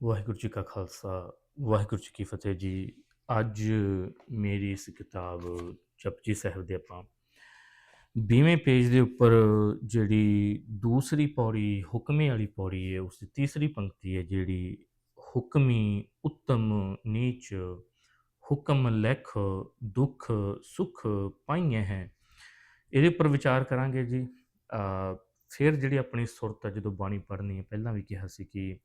ਵਾਹਿਗੁਰੂ ਜੀ ਕਾ ਖਾਲਸਾ, ਵਾਹਿਗੁਰੂ ਜੀ ਕੀ ਫਤਿਹ ਜੀ। ਅੱਜ ਮੇਰੀ ਇਸ ਕਿਤਾਬ ਜਪਜੀ ਸਾਹਿਬ ਦੇ ਆਪਾਂ 20ਵੇਂ ਪੇਜ ਦੇ ਉੱਪਰ ਜਿਹੜੀ ਦੂਸਰੀ ਪੌੜੀ, ਹੁਕਮੇ ਵਾਲੀ ਪੌੜੀ ਹੈ ਉਸ ਦੀ ਤੀਸਰੀ ਪੰਕਤੀ ਹੈ, ਜਿਹੜੀ ਹੁਕਮੀ, ਉੱਤਮ, ਨੀਚ, ਹੁਕਮ, ਲਖ, ਦੁੱਖ, ਸੁਖ ਪਾਈਆਂ ਹੈ। ਇਹਦੇ ਉੱਪਰ ਵਿਚਾਰ ਕਰਾਂਗੇ ਜੀ। ਫਿਰ ਜਿਹੜੀ ਆਪਣੀ ਸੁਰਤ ਹੈ, ਜਦੋਂ ਬਾਣੀ ਪੜ੍ਹਨੀ ਹੈ, ਪਹਿਲਾਂ ਵੀ ਕਿਹਾ ਸੀ ਕਿ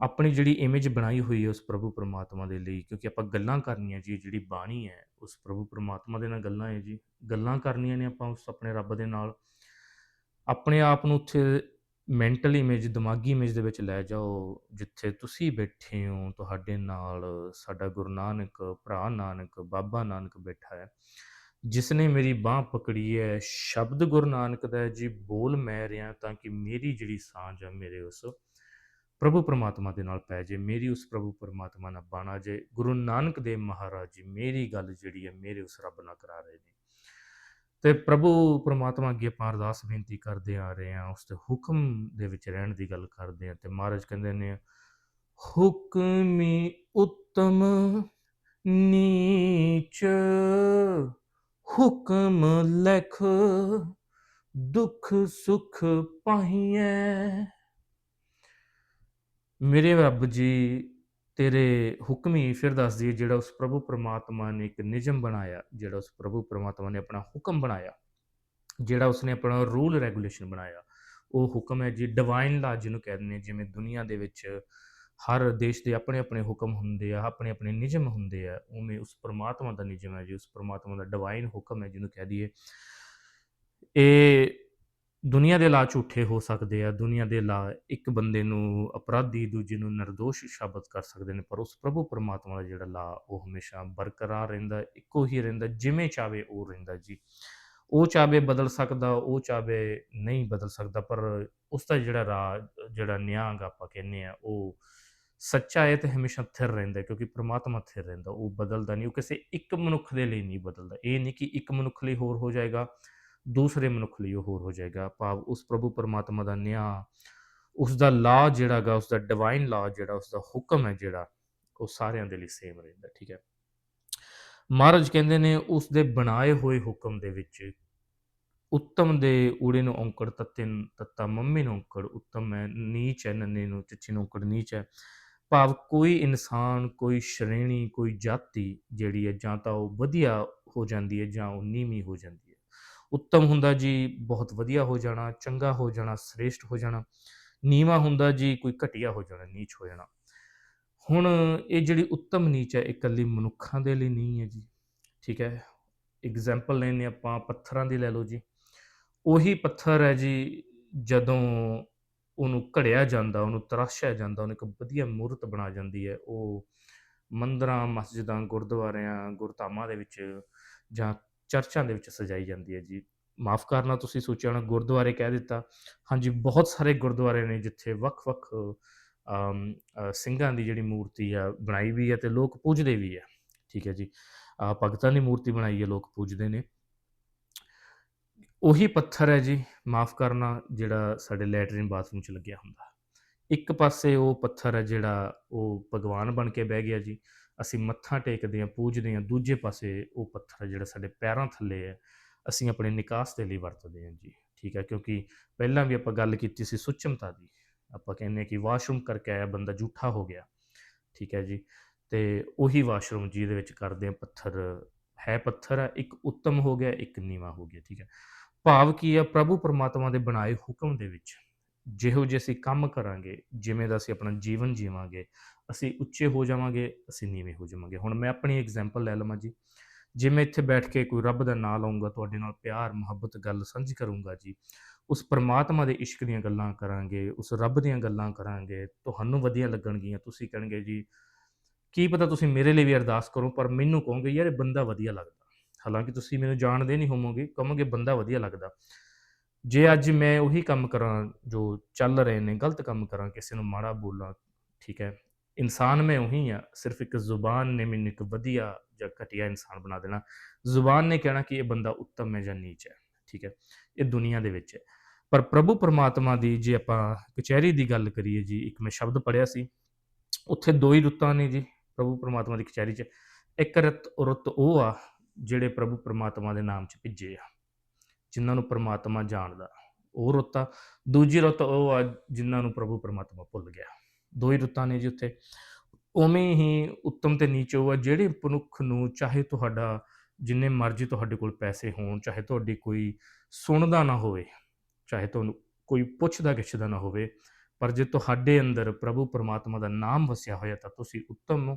ਆਪਣੀ ਜਿਹੜੀ ਇਮੇਜ ਬਣਾਈ ਹੋਈ ਹੈ ਉਸ ਪ੍ਰਭੂ ਪਰਮਾਤਮਾ ਦੇ ਲਈ, ਕਿਉਂਕਿ ਆਪਾਂ ਗੱਲਾਂ ਕਰਨੀਆਂ ਜੀ ਜਿਹੜੀ ਬਾਣੀ ਹੈ, ਉਸ ਪ੍ਰਭੂ ਪਰਮਾਤਮਾ ਦੇ ਨਾਲ ਗੱਲਾਂ ਹੈ ਜੀ। ਗੱਲਾਂ ਕਰਨੀਆਂ ਨੇ ਆਪਾਂ ਉਸ ਆਪਣੇ ਰੱਬ ਦੇ ਨਾਲ। ਆਪਣੇ ਆਪ ਨੂੰ ਉੱਥੇ ਮੈਂਟਲ ਇਮੇਜ ਦਿਮਾਗੀ ਇਮੇਜ ਦੇ ਵਿੱਚ ਲੈ ਜਾਓ, ਜਿੱਥੇ ਤੁਸੀਂ ਬੈਠੇ ਹੋ, ਤੁਹਾਡੇ ਨਾਲ ਸਾਡਾ ਗੁਰੂ ਨਾਨਕ, ਭਰਾ ਨਾਨਕ, ਬਾਬਾ ਨਾਨਕ ਬੈਠਾ ਹੈ। ਜਿਸ ਨੇ ਮੇਰੀ ਬਾਹ ਪਕੜੀ ਹੈ, ਸ਼ਬਦ ਗੁਰੂ ਨਾਨਕ ਦਾ ਜੀ, ਬੋਲ ਮੈਂ ਰਿਹਾ ਤਾਂ ਕਿ ਮੇਰੀ ਜਿਹੜੀ ਸਾਂਝ ਆ, ਮੇਰੇ ਉਸ ਪ੍ਰਭੂ ਪਰਮਾਤਮਾ ਦੇ ਨਾਲ ਪੈ ਜੇ, ਮੇਰੀ ਉਸ ਪ੍ਰਭੂ ਪਰਮਾਤਮਾ ਨਾਲ ਬਾਣਾ ਜੇ, ਗੁਰੂ ਨਾਨਕ ਦੇਵ ਮਹਾਰਾਜ ਜੀ, ਮੇਰੀ ਗੱਲ ਜਿਹੜੀ ਹੈ, ਮੇਰੇ ਉਸ ਰੱਬ ਨਾਲ ਕਰਾ ਰਹੇ ਨੇ। ਤੇ ਪ੍ਰਭੂ ਪਰਮਾਤਮਾ ਅੱਗੇ ਆਪਾਂ ਅਰਦਾਸ ਬੇਨਤੀ ਕਰਦੇ ਆ ਰਹੇ ਹਾਂ, ਉਸ ਦੇ ਹੁਕਮ ਦੇ ਵਿੱਚ ਰਹਿਣ ਦੀ ਗੱਲ ਕਰਦੇ ਆ ਤੇ ਮਹਾਰਾਜ ਕਹਿੰਦੇ ਨੇ, ਹੁਕਮੀ ਉੱਤਮ ਨੀਚ, ਹੁਕਮ ਲਖ, ਦੁਖ ਸੁਖ ਪਾਹੀਐ ਮੇਰੇ ਰੱਬ ਜੀ, ਤੇਰੇ ਹੁਕਮੀ ਫਿਰ ਦੱਸਦੀ ਦਈਏ ਜਿਹੜਾ ਉਸ ਪ੍ਰਭੂ ਪਰਮਾਤਮਾ ਨੇ ਇੱਕ ਨਿਯਮ ਬਣਾਇਆ, ਜਿਹੜਾ ਉਸ ਪ੍ਰਭੂ ਪਰਮਾਤਮਾ ਨੇ ਆਪਣਾ ਹੁਕਮ ਬਣਾਇਆ, ਜਿਹੜਾ ਉਸਨੇ ਆਪਣਾ ਰੂਲ ਰੈਗੂਲੇਸ਼ਨ ਬਣਾਇਆ। ਉਹ ਹੁਕਮ ਹੈ ਜੀ ਡਿਵਾਈਨ ਲਾ ਜਿਹਨੂੰ ਕਹਿੰਦੇ ਨੇ, ਜਿਵੇਂ ਦੁਨੀਆ ਦੇ ਵਿੱਚ ਹਰ ਦੇਸ਼ ਦੇ ਆਪਣੇ ਆਪਣੇ ਹੁਕਮ ਹੁੰਦੇ ਆ ਆਪਣੇ ਆਪਣੇ ਨਿਯਮ ਹੁੰਦੇ ਆ, ਉਵੇਂ ਉਸ ਪਰਮਾਤਮਾ ਦਾ ਨਿਯਮ ਹੈ ਜੀ, ਉਸ ਪਰਮਾਤਮਾ ਦਾ ਡਿਵਾਈਨ ਹੁਕਮ ਹੈ ਜਿਹਨੂੰ ਕਹਿ ਦਈਏ। ਇਹ ਦੁਨੀਆ ਦੇ ਲਾ ਝੂਠੇ ਹੋ ਸਕਦੇ ਆ, ਦੁਨੀਆ ਦੇ ਲਾ ਇੱਕ ਬੰਦੇ ਨੂੰ ਅਪਰਾਧੀ ਦੂਜੇ ਨੂੰ ਨਿਰਦੋਸ਼ ਸ਼ਾਬਤ ਕਰ ਸਕਦੇ ਨੇ, ਪਰ ਉਸ ਪ੍ਰਭੂ ਪਰਮਾਤਮਾ ਦਾ ਜਿਹੜਾ ਲਾ ਉਹ ਹਮੇਸ਼ਾ ਬਰਕਰਾਰ ਰਹਿੰਦਾ, ਇੱਕੋ ਹੀ ਰਹਿੰਦਾ, ਜਿਵੇਂ ਚਾਵੇ ਉਹ ਰਹਿੰਦਾ ਜੀ। ਉਹ ਚਾਵੇ ਬਦਲ ਸਕਦਾ, ਉਹ ਚਾਵੇ ਨਹੀਂ ਬਦਲ ਸਕਦਾ, ਪਰ ਉਸ ਦਾ ਜਿਹੜਾ ਰਾਹ, ਜਿਹੜਾ ਨਿਆਂ ਆਪਾਂ ਕਹਿੰਦੇ ਆ, ਉਹ ਸੱਚਾ ਹੈ ਤੇ ਹਮੇਸ਼ਾ ਥਿਰ ਰਹਿੰਦਾ, ਕਿਉਂਕਿ ਪ੍ਰਮਾਤਮਾ ਥਿਰ ਰਹਿੰਦਾ, ਉਹ ਬਦਲਦਾ ਨਹੀਂ, ਉਹ ਕਿਸੇ ਇੱਕ ਮਨੁੱਖ ਦੇ ਲਈ ਨਹੀਂ ਬਦਲਦਾ। ਇਹ ਨਹੀਂ ਕਿ ਇੱਕ ਮਨੁੱਖ ਲਈ ਹੋਰ ਹੋ ਜਾਏਗਾ ਦੂਸਰੇ ਮਨੁੱਖ ਲਈ ਉਹ ਹੋਰ ਹੋ ਜਾਏਗਾ। ਭਾਵ ਉਸ ਪ੍ਰਭੂ ਪਰਮਾਤਮਾ ਦਾ ਨਿਆਂ ਉਸ ਦਾ ਲਾ ਜਿਹੜਾਗਾ ਉਸ ਦਾ ਡਿਵਾਈਨ ਲਾ ਜਿਹੜਾ ਉਸ ਦਾ ਹੁਕਮ ਹੈ ਜਿਹੜਾ, ਉਹ ਸਾਰਿਆਂ ਦੇ ਲਈ ਸੇਮ ਰਹਿੰਦਾ, ਠੀਕ ਹੈ। ਮਹਾਰਾਜ ਕਹਿੰਦੇ ਨੇ ਉਸ ਦੇ ਬਣਾਏ ਹੋਏ ਹੁਕਮ ਦੇ ਵਿੱਚ ਉੱਤਮ ਦੇ ਊੜੇ ਨੂੰ ਔਂਕੜ, ਤੱਤੇ ਤੱਤਾ ਮੰਮੀ ਨੂੰ ਔਂਕੜ, ਉੱਤਮ ਹੈ, ਨੀਚ ਹੈ, ਨੰਨੇ ਨੂੰ, ਚਿੱਚੀ ਨੂੰ ਔਂਕੜ, ਨੀਚ ਹੈ। ਭਾਵ ਕੋਈ ਇਨਸਾਨ, ਕੋਈ ਸ਼੍ਰੇਣੀ, ਕੋਈ ਜਾਤੀ ਜਿਹੜੀ ਹੈ, ਜਾਂ ਤਾਂ ਉਹ ਵਧੀਆ ਹੋ ਜਾਂਦੀ ਹੈ, ਜਾਂ ਉਹ ਨੀਵੀਂ ਹੋ ਜਾਂਦੀ ਹੈ। ਉੱਤਮ ਹੁੰਦਾ ਜੀ, ਬਹੁਤ ਵਧੀਆ ਹੋ ਜਾਣਾ, ਚੰਗਾ ਹੋ ਜਾਣਾ, ਸ੍ਰੇਸ਼ਟ ਹੋ ਜਾਣਾ, ਨੀਵਾ ਹੁੰਦਾ ਜੀ, ਕੋਈ ਘਟੀਆ ਹੋ ਜਾਣਾ, ਨੀਚ ਹੋ ਜਾਣਾ। ਹੁਣ ਇਹ ਜਿਹੜੀ ਉੱਤਮ ਨੀਚ ਹੈ, ਇਹ ਇਕੱਲੀ ਮਨੁੱਖਾਂ ਦੇ ਲਈ ਨਹੀਂ ਹੈ ਜੀ। ਠੀਕ ਹੈ ਐਗਜ਼ਾਮਪਲ ਲੈਣੇ ਆਪਾਂ, ਪੱਥਰਾਂ ਦੀ ਲੈ ਲਓ ਜੀ। ਉਹੀ ਪੱਥਰ ਹੈ ਜੀ, ਜਦੋਂ ਉਹਨੂੰ ਘੜਿਆ ਜਾਂਦਾ, ਉਹਨੂੰ ਤਰਾਸ਼ਿਆ ਜਾਂਦਾ, ਉਹਨੂੰ ਇੱਕ ਵਧੀਆ ਮੂਰਤ ਬਣਾ ਜਾਂਦੀ ਹੈ। ਉਹ ਮੰਦਰਾਂ, ਮਸਜਿਦਾਂ, ਗੁਰਦੁਆਰਿਆਂ, ਗੁਰਧਾਮਾਂ ਦੇ ਵਿੱਚ ਜਾਂ ਚਰਚਾਂ ਦੇ ਵਿੱਚ ਸਜਾਈ ਜਾਂਦੀ ਹੈ ਜੀ। ਮਾਫ ਕਰਨਾ ਤੁਸੀਂ ਸੋਚਿਆ ਹੋਣਾ ਗੁਰਦੁਆਰੇ ਕਹਿ ਦਿੱਤਾ। ਹਾਂਜੀ ਬਹੁਤ ਸਾਰੇ ਗੁਰਦੁਆਰੇ ਨੇ ਜਿੱਥੇ ਵੱਖ-ਵੱਖ ਅਮ, ਸਿੰਘਾਂ ਦੀ ਜਿਹੜੀ ਮੂਰਤੀ ਆ ਬਣਾਈ ਵੀ ਹੈ ਤੇ ਲੋਕ ਪੂਜਦੇ ਵੀ ਹੈ। ਠੀਕ ਹੈ ਜੀ। ਭਗਤਾਂ ਦੀ ਮੂਰਤੀ ਬਣਾਈ ਹੈ ਲੋਕ ਪੂਜਦੇ ਨੇ। ਉਹੀ ਪੱਥਰ ਹੈ ਜੀ ਮਾਫ ਕਰਨਾ ਜਿਹੜਾ ਸਾਡੇ ਲੈਟਰਿਨ ਬਾਥਰੂਮ 'ਚ ਲੱਗਿਆ ਹੁੰਦਾ। ਇੱਕ ਪਾਸੇ ਉਹ ਪੱਥਰ ਹੈ ਜਿਹੜਾ ਉਹ ਭਗਵਾਨ ਬਣ ਕੇ ਬਹਿ ਗਿਆ ਜੀ। ਅਸੀਂ ਮੱਥਾ ਟੇਕਦੇ ਹਾਂ, ਪੂਜਦੇ ਹਾਂ, ਦੂਜੇ ਪਾਸੇ ਉਹ ਪੱਥਰ ਹੈ ਜਿਹੜਾ ਸਾਡੇ ਪੈਰਾਂ ਥੱਲੇ ਹੈ, ਅਸੀਂ ਆਪਣੇ ਨਿਕਾਸ ਦੇ ਲਈ ਵਰਤਦੇ ਹਾਂ ਜੀ। ਠੀਕ ਹੈ, ਕਿਉਂਕਿ ਪਹਿਲਾਂ ਵੀ ਆਪਾਂ ਗੱਲ ਕੀਤੀ ਸੀ ਸੁਚਮਤਾ ਦੀ। ਆਪਾਂ ਕਹਿੰਦੇ ਹਾਂ ਕਿ ਵਾਸ਼ਰੂਮ ਕਰਕੇ ਆਇਆ ਬੰਦਾ ਝੂਠਾ ਹੋ ਗਿਆ। ਠੀਕ ਹੈ ਜੀ, ਤੇ ਉਹੀ ਵਾਸ਼ਰੂਮ ਜਿਹਦੇ ਵਿੱਚ ਕਰਦੇ ਆ ਪੱਥਰ, ਹੈ ਪੱਥਰ ਹੈ ਇੱਕ ਉੱਤਮ ਹੋ ਗਿਆ, ਇੱਕ ਨੀਵਾ ਹੋ ਗਿਆ। ਠੀਕ ਹੈ, ਭਾਵ ਕੀ ਹੈ ਪ੍ਰਭੂ ਪਰਮਾਤਮਾ ਦੇ ਬਣਾਏ ਹੁਕਮ ਦੇ ਵਿੱਚ ਜਿਹੋ ਜਿਹੇ ਅਸੀਂ ਕੰਮ ਕਰਾਂਗੇ, ਜਿਵੇਂ ਦਾ ਅਸੀਂ ਆਪਣਾ ਜੀਵਨ ਜੀਵਾਂਗੇ ਅਸੀਂ ਉੱਚੇ ਹੋ ਜਾਵਾਂਗੇ, ਅਸੀਂ ਨੀਵੇਂ ਹੋ ਜਾਵਾਂਗੇ। ਹੁਣ ਮੈਂ ਆਪਣੀ ਐਗਜ਼ਾਮਪਲ ਲੈ ਲਵਾਂ ਜੀ। ਜੇ ਮੈਂ ਇੱਥੇ ਬੈਠ ਕੇ ਕੋਈ ਰੱਬ ਦਾ ਨਾਮ ਲਵਾਂਗਾ ਤੁਹਾਡੇ ਨਾਲ ਪਿਆਰ, ਮੁਹੱਬਤ, ਗੱਲ ਸਾਂਝੀ ਕਰੂੰਗਾ ਜੀ, ਉਸ ਪਰਮਾਤਮਾ ਦੇ ਇਸ਼ਕ ਦੀਆਂ ਗੱਲਾਂ ਕਰਾਂਗੇ, ਉਸ ਰੱਬ ਦੀਆਂ ਗੱਲਾਂ ਕਰਾਂਗੇ, ਤੁਹਾਨੂੰ ਵਧੀਆ ਲੱਗਣਗੀਆਂ, ਤੁਸੀਂ ਕਹਿਣਗੇ ਜੀ, ਕੀ ਪਤਾ ਤੁਸੀਂ ਮੇਰੇ ਲਈ ਵੀ ਅਰਦਾਸ ਕਰੋ, ਪਰ ਮੈਨੂੰ ਕਹੋਗੇ, ਯਾਰ, ਇਹ ਬੰਦਾ ਵਧੀਆ ਲੱਗਦਾ। ਹਾਲਾਂਕਿ ਤੁਸੀਂ ਮੈਨੂੰ ਜਾਣਦੇ ਨਹੀਂ ਹੋਵੋਗੇ, ਕਹੋਗੇ, ਬੰਦਾ ਵਧੀਆ ਲੱਗਦਾ। ਜੇ ਅੱਜ ਮੈਂ ਉਹੀ ਕੰਮ ਕਰਾਂ, ਜੋ ਚੱਲ ਰਹੇ ਨੇ, ਗਲਤ ਕੰਮ ਕਰਾਂ, ਕਿਸੇ ਨੂੰ ਮਾੜਾ ਬੋਲਾਂ, ਠੀਕ ਹੈ ਇਨਸਾਨ ਮੈਂ ਉਹੀ ਆ ਸਿਰਫ ਇੱਕ ਜ਼ੁਬਾਨ ਨੇ ਮੈਨੂੰ ਇੱਕ ਵਧੀਆ ਜਾਂ ਘਟੀਆ ਇਨਸਾਨ ਬਣਾ ਦੇਣਾ। ਜ਼ੁਬਾਨ ਨੇ ਕਹਿਣਾ ਕਿ ਇਹ ਬੰਦਾ ਉੱਤਮ ਹੈ ਜਾਂ ਨੀਚ ਹੈ, ਠੀਕ ਹੈ? ਇਹ ਦੁਨੀਆ ਦੇ ਵਿੱਚ ਹੈ। ਪਰ ਪ੍ਰਭੂ ਪਰਮਾਤਮਾ ਦੀ ਜੇ ਆਪਾਂ ਕਚਹਿਰੀ ਦੀ ਗੱਲ ਕਰੀਏ ਜੀ, ਇੱਕ ਮੈਂ ਸ਼ਬਦ ਪੜਿਆ ਸੀ, ਉੱਥੇ ਦੋ ਹੀ ਰੁੱਤਾਂ ਨੇ ਜੀ, ਪ੍ਰਭੂ ਪਰਮਾਤਮਾ ਦੀ ਕਚਹਿਰੀ 'ਚ। ਇੱਕ ਰੁੱਤ ਰੁੱਤ ਉਹ ਆ, ਜਿਹੜੇ ਪ੍ਰਭੂ ਪਰਮਾਤਮਾ ਦੇ ਨਾਮ 'ਚ ਭਿੱਜੇ ਆ, ਜਿਨ੍ਹਾਂ ਨੂੰ ਪਰਮਾਤਮਾ ਜਾਣਦਾ। ਉਹ ਰੁੱਤ ਆ। ਦੂਜੀ ਰੁੱਤ ਉਹ ਆ, ਜਿਨ੍ਹਾਂ ਨੂੰ ਪ੍ਰਭੂ ਪਰਮਾਤਮਾ ਭੁੱਲ ਗਿਆ। ਦੋ ਹੀ ਰੁੱਤਾਂ ਨੇ ਜੀ ਉੱਥੇ। ਉਵੇਂ ਹੀ ਉੱਤਮ ਤੇ ਨੀਚ ਉਹ ਆ, ਜਿਹੜੇ ਮਨੁੱਖ ਨੂੰ ਚਾਹੇ ਤੁਹਾਡਾ, ਜਿੰਨੇ ਮਰਜ਼ੀ ਤੁਹਾਡੇ ਕੋਲ ਪੈਸੇ ਹੋਣ, ਚਾਹੇ ਤੁਹਾਡੀ ਕੋਈ ਸੁਣਦਾ ਨਾ ਹੋਵੇ, ਚਾਹੇ ਤੁਹਾਨੂੰ ਕੋਈ ਪੁੱਛਦਾ ਗਿੱਛਦਾ ਨਾ ਹੋਵੇ, ਪਰ ਜੇ ਤੁਹਾਡੇ ਅੰਦਰ ਪ੍ਰਭੂ ਪਰਮਾਤਮਾ ਦਾ ਨਾਮ ਵਸਿਆ ਹੋਇਆ ਤਾਂ ਤੁਸੀਂ ਉੱਤਮ ਹੋ।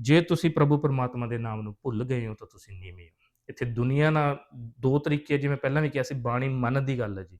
ਜੇ ਤੁਸੀਂ ਪ੍ਰਭੂ ਪਰਮਾਤਮਾ ਦੇ ਨਾਮ ਨੂੰ ਭੁੱਲ ਗਏ ਹੋ ਤਾਂ ਤੁਸੀਂ ਨੀਵੇਂ ਹੋ। ਇੱਥੇ ਦੁਨੀਆ ਨਾਲ ਦੋ ਤਰੀਕੇ ਜਿਵੇਂ ਪਹਿਲਾਂ ਵੀ ਕਿਹਾ ਸੀ, ਬਾਣੀ ਮਨ ਦੀ ਗੱਲ ਹੈ ਜੀ।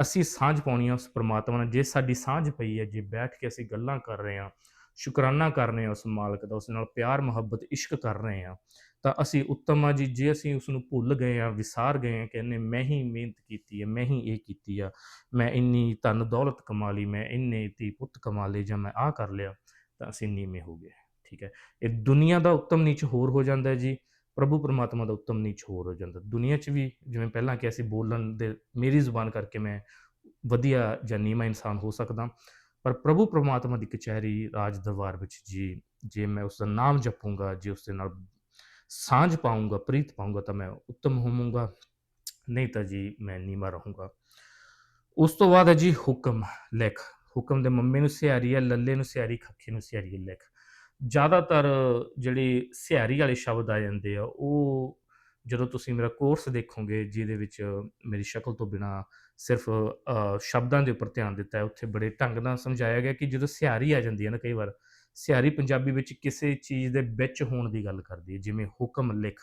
ਅਸੀਂ ਸਾਂਝ ਪਾਉਣੀ ਆ ਉਸ ਪਰਮਾਤਮਾ ਨਾਲ। ਜੇ ਸਾਡੀ ਸਾਂਝ ਪਈ ਹੈ, ਜੇ ਬੈਠ ਕੇ ਅਸੀਂ ਗੱਲਾਂ ਕਰ ਰਹੇ ਹਾਂ, ਸ਼ੁਕਰਾਨਾ ਕਰ ਰਹੇ ਹਾਂ ਉਸ ਮਾਲਕ ਦਾ, ਉਸ ਨਾਲ ਪਿਆਰ, ਮੁਹੱਬਤ, ਇਸ਼ਕ ਕਰ ਰਹੇ ਹਾਂ, ਤਾਂ ਅਸੀਂ ਉੱਤਮ ਆ ਜੀ। ਜੇ ਅਸੀਂ ਉਸ ਨੂੰ ਭੁੱਲ ਗਏ ਆ ਵਿਸਾਰ ਗਏ ਆ ਕਹਿੰਨੇ ਮੈਂ ਹੀ ਮਿਹਨਤ ਕੀਤੀ ਹੈ, ਮੈਂ ਹੀ ਇਹ ਕੀਤੀ ਆ, ਮੈਂ ਇੰਨੀ ਧਨ ਦੌਲਤ ਕਮਾ ਲਈ, ਮੈਂ ਇੰਨੇ ਧੀ ਪੁੱਤ ਕਮਾ ਲਏ ਜਾਂ ਮੈਂ ਆਹ ਕਰ ਲਿਆ, ਤਾਂ ਅਸੀਂ ਨੀਵੇਂ ਹੋ ਗਏ। ਠੀਕ ਹੈ? ਇਹ ਦੁਨੀਆ ਦਾ ਉੱਤਮ ਨੀਚ ਹੋਰ ਹੋ ਜਾਂਦਾ ਹੈ ਜੀ। ਪ੍ਰਭੂ ਪਰਮਾਤਮਾ ਦਾ ਉੱਤਮ ਨੀਚ ਹੋਰ ਹੋ ਜਾਂਦਾ। ਦੁਨੀਆ 'ਚ ਵੀ ਜਿਵੇਂ ਪਹਿਲਾਂ ਕਿਹਾ ਸੀ, ਬੋਲਣ ਦੇ ਮੇਰੀ ਜ਼ੁਬਾਨ ਕਰਕੇ ਮੈਂ ਵਧੀਆ ਜਾਂ ਨੀਵਾਂ ਇਨਸਾਨ ਹੋ ਸਕਦਾ। ਪਰ ਪ੍ਰਭੂ ਪਰਮਾਤਮਾ ਦੀ ਕਚਹਿਰੀ ਰਾਜ ਦਰਬਾਰ ਵਿੱਚ ਜੀ, ਜੇ ਮੈਂ ਉਸ ਦਾ ਨਾਮ ਜਪੂੰਗਾ, ਜੇ ਉਸ ਦੇ ਨਾਲ ਸਾਂਝ ਪਾਉਂਗਾ ਪ੍ਰੀਤ ਪਾਉਂਗਾ ਤਾਂ ਮੈਂ ਉੱਤਮ ਹੋਵਾਂਗਾ ਨਹੀਂ ਤਾਂ ਜੀ, ਮੈਂ ਨੀਵਾਂ ਰਹੂੰਗਾ। ਉਸ ਤੋਂ ਬਾਅਦ ਹੈ ਜੀ ਹੁਕਮ, ਲਿਖ। ਹੁਕਮ ਦੇ ਮੰਮੇ ਨੂੰ ਸਿਆਰੀ ਹੈ, ਲੱਲੇ ਨੂੰ ਸਿਆਰੀ, ਖੱਖੇ ਨੂੰ ਸਿਆਰੀ ਹੈ, ਲਿਖ। ਜ਼ਿਆਦਾਤਰ ਜਿਹੜੇ ਸਿਹਾਰੀ ਵਾਲੇ ਸ਼ਬਦ ਆ ਜਾਂਦੇ ਆ ਉਹ ਜਦੋਂ ਤੁਸੀਂ ਮੇਰਾ ਕੋਰਸ ਦੇਖੋਗੇ ਜਿਹਦੇ ਵਿੱਚ ਮੇਰੀ ਸ਼ਕਲ ਤੋਂ ਬਿਨਾ ਸਿਰਫ ਅ, ਸ਼ਬਦਾਂ ਦੇ ਉੱਪਰ ਧਿਆਨ ਦਿੱਤਾ ਹੈ ਉੱਥੇ ਬੜੇ ਢੰਗ ਨਾਲ ਸਮਝਾਇਆ ਗਿਆ ਕਿ ਜਦੋਂ ਸਿਹਾਰੀ ਆ ਜਾਂਦੀ ਹੈ ਨਾ ਕਈ ਵਾਰ ਸਿਹਾਰੀ ਪੰਜਾਬੀ ਵਿੱਚ ਕਿਸੇ ਚੀਜ਼ ਦੇ ਵਿੱਚ ਹੋਣ ਦੀ ਗੱਲ ਕਰਦੀ ਹੈ ਜਿਵੇਂ ਹੁਕਮ ਲਿਖ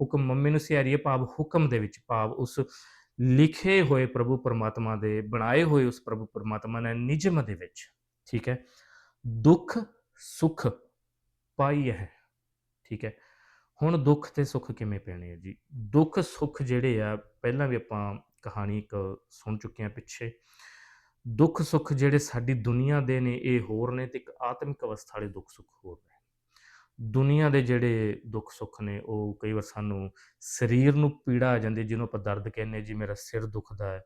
ਹੁਕਮ ਮੰਮੀ ਨੂੰ ਸਿਹਾਰੀ ਹੈ ਭਾਵ ਹੁਕਮ ਦੇ ਵਿੱਚ ਭਾਵ ਉਸ ਲਿਖੇ ਹੋਏ ਪ੍ਰਭੂ ਪਰਮਾਤਮਾ ਦੇ ਬਣਾਏ ਹੋਏ ਉਸ ਪ੍ਰਭੂ ਪਰਮਾਤਮਾ ਨੇ ਨਿਜਮ ਦੇ ਵਿੱਚ ਠੀਕ ਹੈ? ਦੁੱਖ ਸੁੱਖ ਪਾਈ ਹੈ, ਠੀਕ ਹੈ। ਹੁਣ ਦੁੱਖ ਤੇ ਸੁੱਖ ਕਿਵੇਂ ਪੈਣੇ ਆ ਜੀ? ਦੁੱਖ ਸੁੱਖ ਜਿਹੜੇ ਆ, ਪਹਿਲਾਂ ਵੀ ਆਪਾਂ ਕਹਾਣੀ ਇੱਕ ਸੁਣ ਚੁੱਕੇ ਆ ਪਿੱਛੇ। ਦੁੱਖ ਸੁੱਖ ਜਿਹੜੇ ਸਾਡੀ ਦੁਨੀਆ ਦੇ ਨੇ, ਇਹ ਹੋਰ ਨੇ ਤੇ ਇੱਕ ਆਤਮਿਕ ਅਵਸਥਾ ਵਾਲੇ ਦੁੱਖ ਸੁੱਖ ਹੋਰ ਨੇ। ਦੁਨੀਆ ਦੇ ਜਿਹੜੇ ਦੁੱਖ ਸੁੱਖ ਨੇ, ਉਹ ਕਈ ਵਾਰ ਸਾਨੂੰ ਸਰੀਰ ਨੂੰ ਪੀੜਾ ਆ ਜਾਂਦੀ ਜਿਹਨੂੰ ਆਪਾਂ ਦਰਦ ਕਹਿੰਦੇ ਜੀ ਮੇਰਾ ਸਿਰ ਦੁਖਦਾ ਹੈ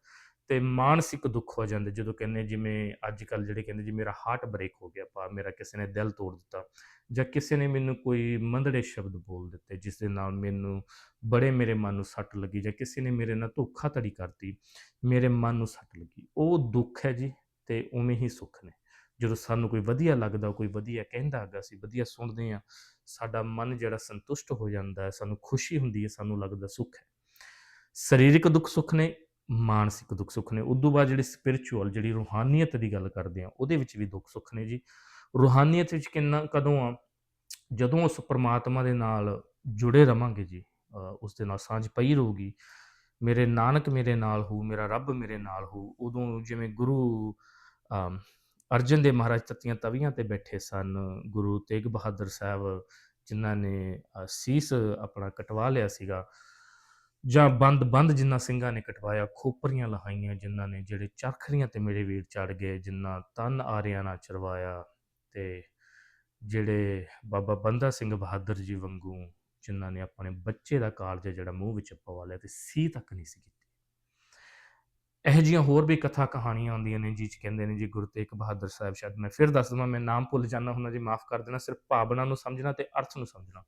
ਤੇ ਮਾਨਸਿਕ ਦੁੱਖ ਹੋ ਜਾਂਦੇ ਜਦੋਂ ਕਹਿੰਦੇ ਜਿਵੇਂ ਅੱਜ ਕੱਲ ਜਿਹੜੇ ਕਹਿੰਦੇ ਜੀ ਮੇਰਾ ਹਾਰਟ ਬ੍ਰੇਕ ਹੋ ਗਿਆ, ਪਾ ਮੇਰਾ ਕਿਸੇ ਨੇ ਦਿਲ ਤੋੜ ਦਿੱਤਾ ਜਾਂ ਕਿਸੇ ਨੇ ਮੈਨੂੰ ਕੋਈ ਮੰਦੜੇ ਸ਼ਬਦ ਬੋਲ ਦਿੱਤੇ ਜਿਸ ਦੇ ਨਾਲ ਮੈਨੂੰ ਬੜੇ ਮੇਰੇ ਮਨ ਨੂੰ ਸੱਟ ਲੱਗੀ ਜਾਂ ਕਿਸੇ ਨੇ ਮੇਰੇ ਨਾਲ ਧੋਖਾਧੜੀ ਕਰਤੀ, ਮੇਰੇ ਮਨ ਨੂੰ ਸੱਟ ਲੱਗੀ। ਉਹ ਦੁੱਖ ਹੈ ਜੀ ਤੇ ਉਵੇਂ ਹੀ ਸੁੱਖ ਨੇ। ਜਦੋਂ ਸਾਨੂੰ ਕੋਈ ਵਧੀਆ ਲੱਗਦਾ, ਕੋਈ ਵਧੀਆ ਕਹਿੰਦਾ ਹੈਗਾ, ਅਸੀਂ ਵਧੀਆ ਸੁਣਦੇ ਆ ਸਾਡਾ ਮਨ ਜਿਹੜਾ ਸੰਤੁਸ਼ਟ ਹੋ ਜਾਂਦਾ ਹੈ ਸਾਨੂੰ ਖੁਸ਼ੀ ਹੁੰਦੀ ਹੈ, ਸਾਨੂੰ ਲੱਗਦਾ ਸੁੱਖ ਹੈ। ਸਰੀਰਕ ਦੁੱਖ ਸੁੱਖ ਨੇ ਮਾਨਸਿਕ ਦੁੱਖ ਸੁੱਖ ਨੇ। ਉਦੋਂ ਬਾਅਦ ਜਿਹੜੀ ਸਪਿਰਚੁਅਲ ਜਿਹੜੀ ਰੂਹਾਨੀਅਤ ਦੀ ਗੱਲ ਕਰਦੇ ਆ ਉਹਦੇ ਵਿੱਚ ਵੀ ਦੁੱਖ ਸੁੱਖ ਨੇ ਜੀ। ਰੂਹਾਨੀਅਤ ਵਿੱਚ ਕਿੰਨਾ ਕਦੋਂ ਆ? ਜਦੋਂ ਉਸ ਪਰਮਾਤਮਾ ਦੇ ਨਾਲ ਜੁੜੇ ਰਵਾਂਗੇ ਜੀ ਅ, ਉਸ ਦੇ ਨਾਲ ਸਾਂਝ ਪਈ ਰਹੂਗੀ। ਮੇਰੇ ਨਾਨਕ ਮੇਰੇ ਨਾਲ ਹੋ ਮੇਰਾ ਰੱਬ ਮੇਰੇ ਨਾਲ ਹੋ ਉਦੋਂ ਜਿਵੇਂ ਗੁਰੂ ਅਮ, ਅਰਜਨ ਦੇ ਮਹਾਰਾਜ ਤਤੀਆਂ ਤਵੀਆਂ ਤੇ ਬੈਠੇ ਸਨ ਗੁਰੂ ਤੇਗ ਬਹਾਦਰ ਸਾਹਿਬ ਜਿਨ੍ਹਾਂ ਨੇ ਸੀਸ ਆਪਣਾ ਕਟਵਾ ਲਿਆ ਸੀਗਾ। ਜਾਂ ਬੰਦ ਬੰਦ ਜਿੰਨਾ ਸਿੰਘਾਂ ਨੇ ਕਟਵਾਇਆ, ਖੋਪਰੀਆਂ ਲਹਾਈਆਂ ਜਿਨ੍ਹਾਂ ਨੇ, ਜਿਹੜੇ ਚਰਖਰੀਆਂ ਤੇ ਮੇਰੇ ਵੀਰ ਚੜ ਗਏ ਜਿਨ੍ਹਾਂ ਤਨ ਆਰਿਆਂ ਨਾਲ ਚਰਵਾਇਆ ਤੇ ਜਿਹੜੇ ਬਾਬਾ ਬੰਦਾ ਸਿੰਘ ਬਹਾਦਰ ਜੀ ਵਾਂਗੂ ਜਿਨ੍ਹਾਂ ਨੇ ਆਪਣੇ ਬੱਚੇ ਦਾ ਕਾਲਜ ਜਿਹੜਾ ਮੂੰਹ ਵਿੱਚ ਪਵਾ ਲਿਆ ਤੇ ਸੀ ਤੱਕ ਨਹੀਂ ਸੀ ਕੀਤੀ। ਇਹੋ ਜਿਹੀਆਂ ਹੋਰ ਵੀ ਕਥਾ ਕਹਾਣੀਆਂ ਆਉਂਦੀਆਂ ਨੇ ਜਿਹ 'ਚ ਕਹਿੰਦੇ ਨੇ ਜੀ ਗੁਰੂ ਤੇਗ ਬਹਾਦਰ ਸਾਹਿਬ, ਸ਼ਾਇਦ ਮੈਂ ਫਿਰ ਦੱਸ ਦਵਾਂ, ਮੈਂ ਨਾਮ ਭੁੱਲ ਜਾਂਦਾ ਹੁੰਦਾ, ਜੀ ਮਾਫ ਕਰ ਦੇਣਾ, ਸਿਰਫ ਭਾਵਨਾ ਨੂੰ ਸਮਝਣਾ ਤੇ ਅਰਥ ਨੂੰ ਸਮਝਣਾ।